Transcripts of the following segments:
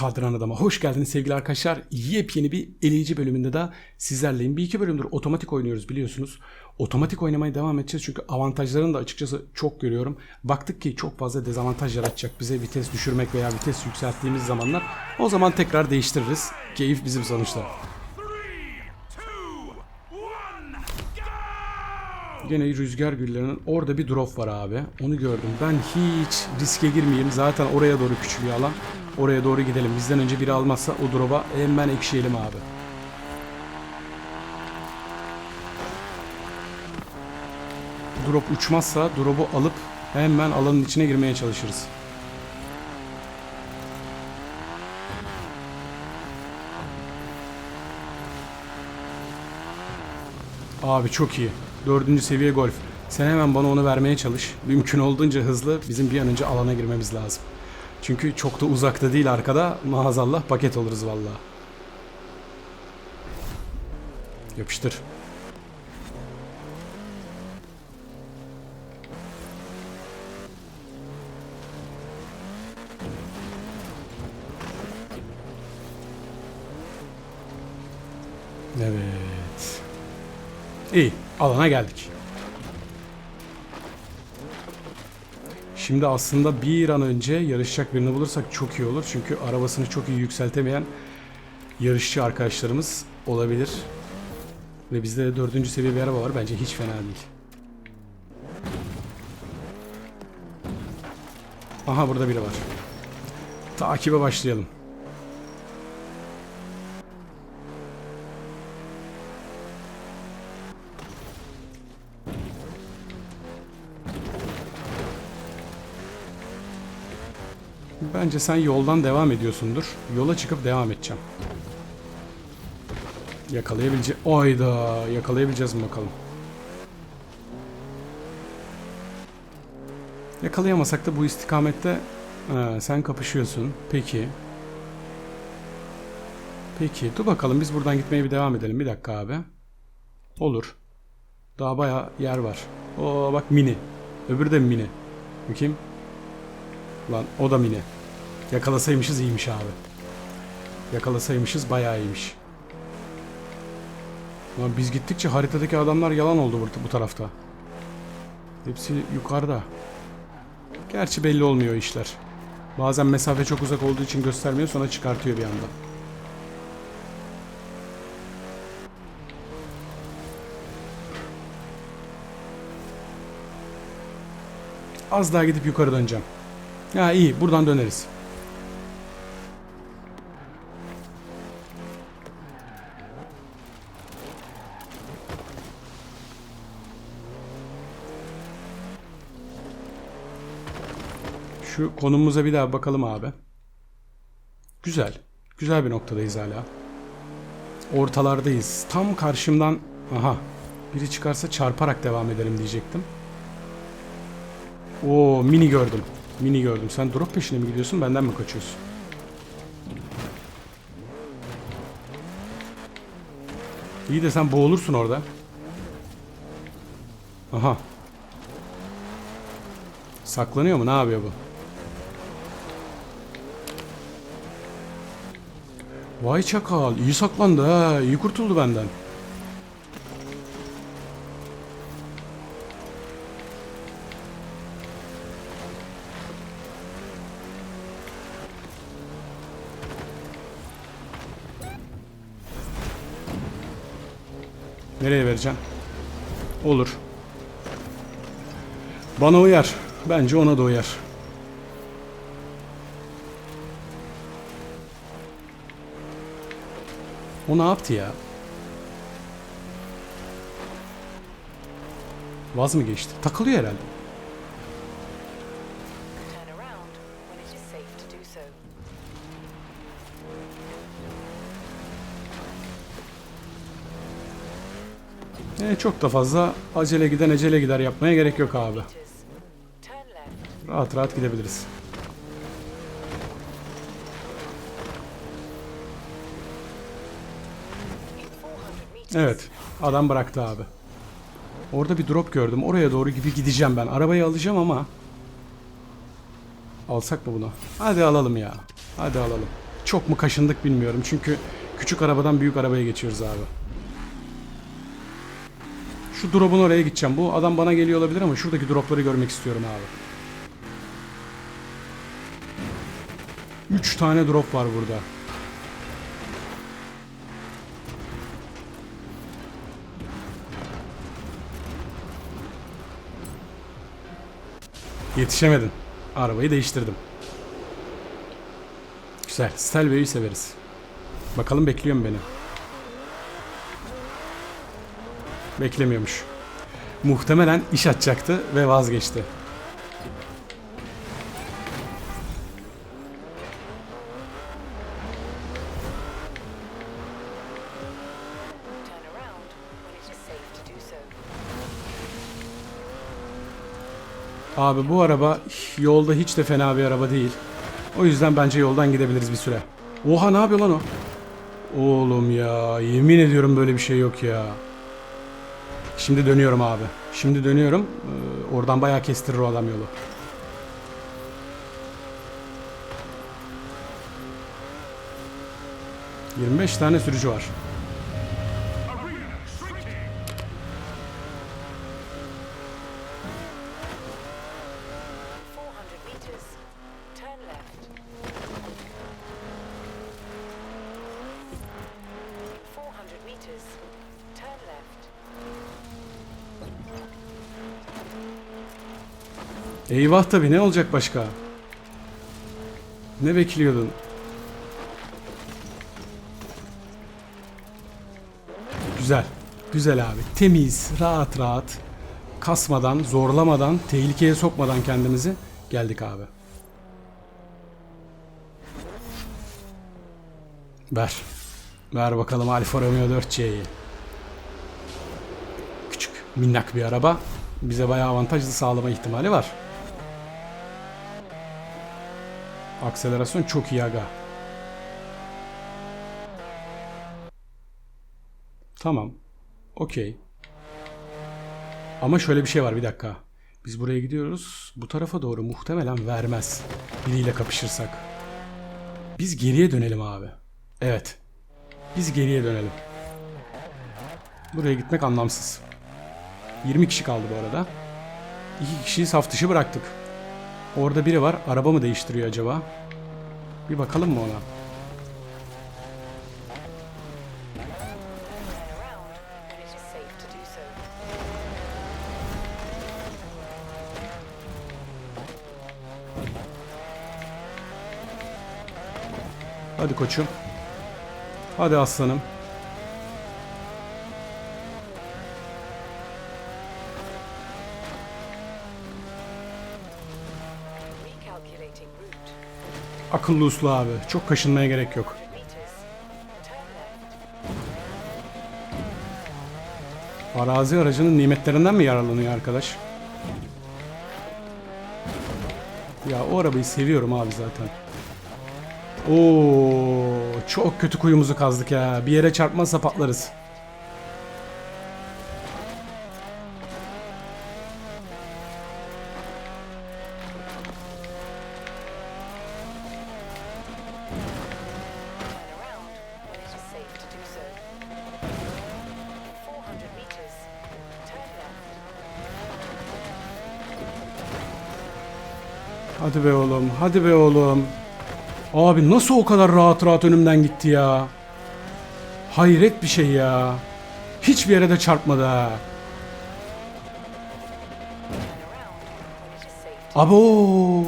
Kadran Adam'a hoş geldiniz sevgili arkadaşlar. Yepyeni bir eleyici bölümünde de sizlerleyim. Bir iki bölümdür otomatik oynuyoruz biliyorsunuz. Otomatik oynamaya devam edeceğiz çünkü avantajlarını da açıkçası çok görüyorum. Baktık ki çok fazla dezavantaj yaratacak bize vites düşürmek veya vites yükselttiğimiz zamanlar. O zaman tekrar değiştiririz. Keyif bizim sonuçta. Gene rüzgar güllerinin orada bir drop var abi. Onu gördüm. Ben hiç riske girmeyeyim. Zaten oraya doğru küçülüyor alan. Oraya doğru gidelim. Bizden önce biri almazsa o drop'a hemen ekşiyelim abi. Drop uçmazsa drop'u alıp hemen alanın içine girmeye çalışırız. Abi çok iyi. Dördüncü seviye golf. Sen hemen bana onu vermeye çalış. Mümkün olduğunca hızlı bizim bir an önce alana girmemiz lazım. Çünkü çok da uzakta değil arkada. Maazallah paket oluruz vallahi. Yapıştır. Evet. İyi, alana geldik. Şimdi aslında bir an önce yarışacak birini bulursak çok iyi olur. Çünkü arabasını çok iyi yükseltemeyen yarışçı arkadaşlarımız olabilir. Ve bizde de dördüncü seviye bir araba var. Bence hiç fena değil. Aha burada biri var. Takibe başlayalım. Bence sen yoldan devam ediyorsundur. Yola çıkıp devam edeceğim. Yakalayabilece... Oyda yakalayabileceğiz mi bakalım. Yakalayamasak da bu istikamette ha, sen kapışıyorsun. Peki. Peki. Dur bakalım biz buradan gitmeye bir devam edelim. Bir dakika abi. Olur. Daha baya yer var. Oo bak mini. Öbürü de mi mini? Bakayım. Lan o da mini. Yakalasaymışız iyiymiş abi. Yakalasaymışız bayağı iyiymiş. Lan biz gittikçe haritadaki adamlar yalan oldu bu, bu tarafta. Hepsi yukarıda. Gerçi belli olmuyor işler. Bazen mesafe çok uzak olduğu için göstermiyor sonra çıkartıyor bir anda. Az daha gidip yukarı döneceğim. Ya iyi buradan döneriz. Şu konumumuza bir daha bakalım abi. Güzel. Güzel bir noktadayız hala. Ortalardayız. Tam karşımdan... Aha. Biri çıkarsa çarparak devam edelim diyecektim. Oo mini gördüm. Mini gördüm. Sen drop peşine mi gidiyorsun? Benden mi kaçıyorsun? İyi de sen boğulursun orada. Aha. Saklanıyor mu? Ne yapıyor bu? Vay çakal. iyi saklandı ha. İyi kurtuldu benden. Nereye vereceğim? Olur. Bana uyar. Bence ona da uyar. O ne yaptı ya? Vaz mı geçti? Takılıyor herhalde. E, çok da fazla acele giden ecele gider yapmaya gerek yok abi. Rahat rahat gidebiliriz. In 400 meters. Evet. Adam bıraktı abi. Orada bir drop gördüm. Oraya doğru gibi gideceğim ben. Arabayı alacağım ama. Alsak mı bunu? Hadi alalım ya. Hadi alalım. çok mu kaşındık bilmiyorum. Çünkü küçük arabadan büyük arabaya geçiyoruz abi. Şu drop'un oraya gideceğim. Bu adam bana geliyor olabilir ama şuradaki drop'ları görmek istiyorum abi. 3 tane drop var burada. Yetişemedin. Arabayı değiştirdim. Güzel. Stelvio'yu severiz. Bakalım bekliyor mu beni? Beklemiyormuş. Muhtemelen iş açacaktı ve vazgeçti. Abi bu araba yolda hiç de fena bir araba değil. O yüzden bence yoldan gidebiliriz bir süre. Oha ne yapıyor lan o? Oğlum ya yemin ediyorum böyle bir şey yok ya. Şimdi dönüyorum abi. Şimdi dönüyorum. Ee, oradan bayağı kestirir o adam yolu. ...25 tane sürücü var. Eyvah tabi ne olacak başka? Ne bekliyordun? Güzel. Güzel abi. Temiz, rahat rahat. Kasmadan, zorlamadan, tehlikeye sokmadan kendimizi geldik abi. Ver. Ver bakalım Alfa Romeo 4C'yi. Küçük, minnak bir araba. Bize bayağı avantajlı sağlama ihtimali var. Akselerasyon çok iyi aga. Tamam. Okey. Ama şöyle bir şey var bir dakika. Biz buraya gidiyoruz. Bu tarafa doğru muhtemelen vermez. Biriyle kapışırsak. Biz geriye dönelim abi. Evet. Biz geriye dönelim. Buraya gitmek anlamsız. 20 kişi kaldı bu arada. 2 kişiyi saf dışı bıraktık. Orada biri var. Araba mı değiştiriyor acaba? Bir bakalım mı ona? Hadi koçum. Hadi aslanım. Akıllı uslu abi. Çok kaşınmaya gerek yok. 100 meters. Turn left. Arazi aracının nimetlerinden mi yararlanıyor arkadaş? Ya o arabayı seviyorum abi zaten. Oo, çok kötü kuyumuzu kazdık ya. Bir yere çarpmazsa patlarız. Hadi be oğlum, hadi be oğlum. Abi nasıl o kadar rahat rahat önümden gitti ya? Hayret bir şey ya. Hiçbir yere de çarpmadı ha. Abo!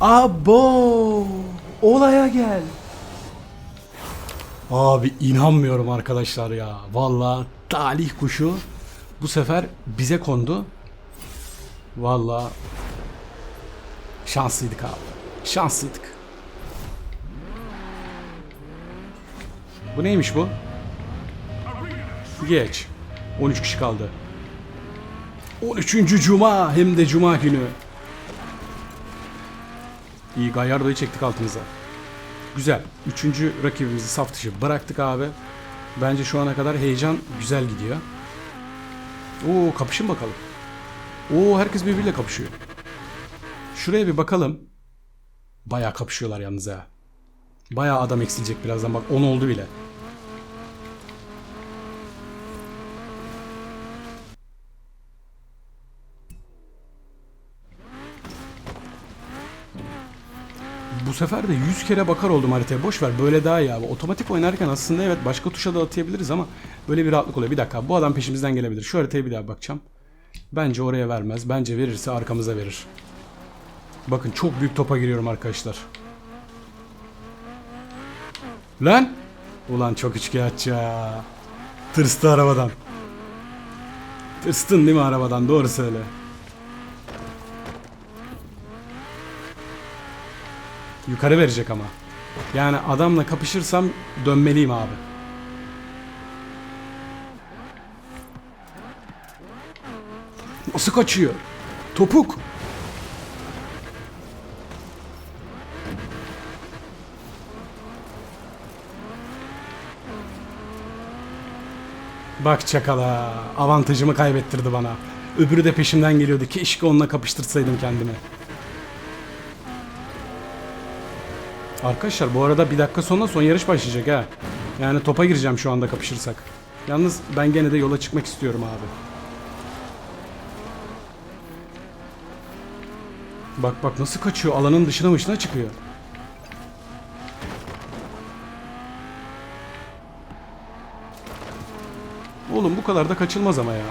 Abo! Olaya gel. Abi inanmıyorum arkadaşlar ya. Vallahi talih kuşu bu sefer bize kondu. Vallahi şanslıydık abi. Şanslıydık. Bu neymiş bu? Geç. 13 kişi kaldı. 13. Cuma hem de Cuma günü. İyi Gallardo'yu çektik altımıza. Güzel. Üçüncü rakibimizi saf dışı bıraktık abi. Bence şu ana kadar heyecan güzel gidiyor. Oo kapışın bakalım. Oo herkes birbiriyle kapışıyor. Şuraya bir bakalım. Bayağı kapışıyorlar yalnız ha. Bayağı adam eksilecek birazdan bak 10 oldu bile. Bu sefer de 100 kere bakar oldum haritaya. Boş ver böyle daha iyi abi. Otomatik oynarken aslında evet başka tuşa da atayabiliriz ama böyle bir rahatlık oluyor. Bir dakika bu adam peşimizden gelebilir. Şu haritaya bir daha bakacağım. Bence oraya vermez. Bence verirse arkamıza verir. Bakın çok büyük topa giriyorum arkadaşlar. Lan! Ulan çok üçkağıtçı ya. Tırstı arabadan. Tırstın değil mi arabadan? Doğru söyle. Yukarı verecek ama. Yani adamla kapışırsam dönmeliyim abi. Nasıl kaçıyor? Topuk. Bak çakala. Avantajımı kaybettirdi bana. Öbürü de peşimden geliyordu. Keşke onunla kapıştırsaydım kendimi. Arkadaşlar bu arada bir dakika sonra son yarış başlayacak ha. Yani topa gireceğim şu anda kapışırsak. Yalnız ben gene de yola çıkmak istiyorum abi. Bak bak nasıl kaçıyor. Alanın dışına dışına çıkıyor. Oğlum bu kadar da kaçılmaz ama ya.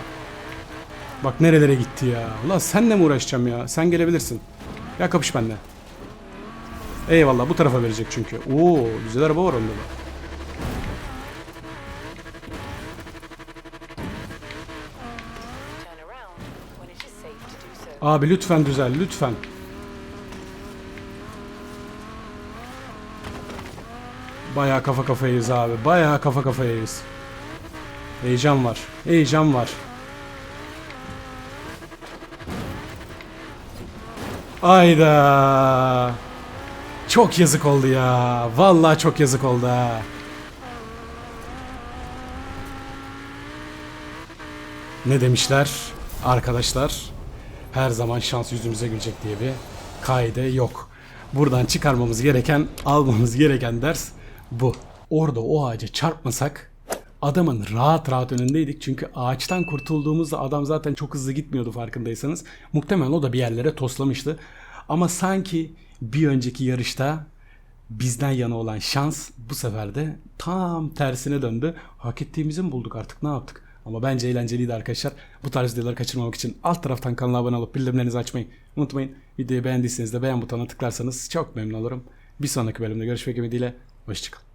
Bak nerelere gitti ya. Ulan senle mi uğraşacağım ya? Sen gelebilirsin. Ya kapış benimle. Eyvallah bu tarafa verecek çünkü. Oo güzel araba var onda da. Abi lütfen düzel lütfen. Bayağı kafa kafayayız abi. Bayağı kafa kafayayız. Heyecan var. Heyecan var. Ayda. Çok yazık oldu ya. Vallahi çok yazık oldu ha. Ne demişler arkadaşlar? Her zaman şans yüzümüze gülecek diye bir kaide yok. Buradan çıkarmamız gereken, almamız gereken ders bu. Orada o ağaca çarpmasak adamın rahat rahat önündeydik. Çünkü ağaçtan kurtulduğumuzda adam zaten çok hızlı gitmiyordu farkındaysanız. Muhtemelen o da bir yerlere toslamıştı. Ama sanki bir önceki yarışta bizden yana olan şans bu sefer de tam tersine döndü. Hak ettiğimizi mi bulduk artık ne yaptık? Ama bence eğlenceliydi arkadaşlar. Bu tarz videoları kaçırmamak için alt taraftan kanala abone olup bildirimlerinizi açmayı unutmayın. Videoyu beğendiyseniz de beğen butonuna tıklarsanız çok memnun olurum. Bir sonraki bölümde görüşmek ümidiyle. Hoşçakalın.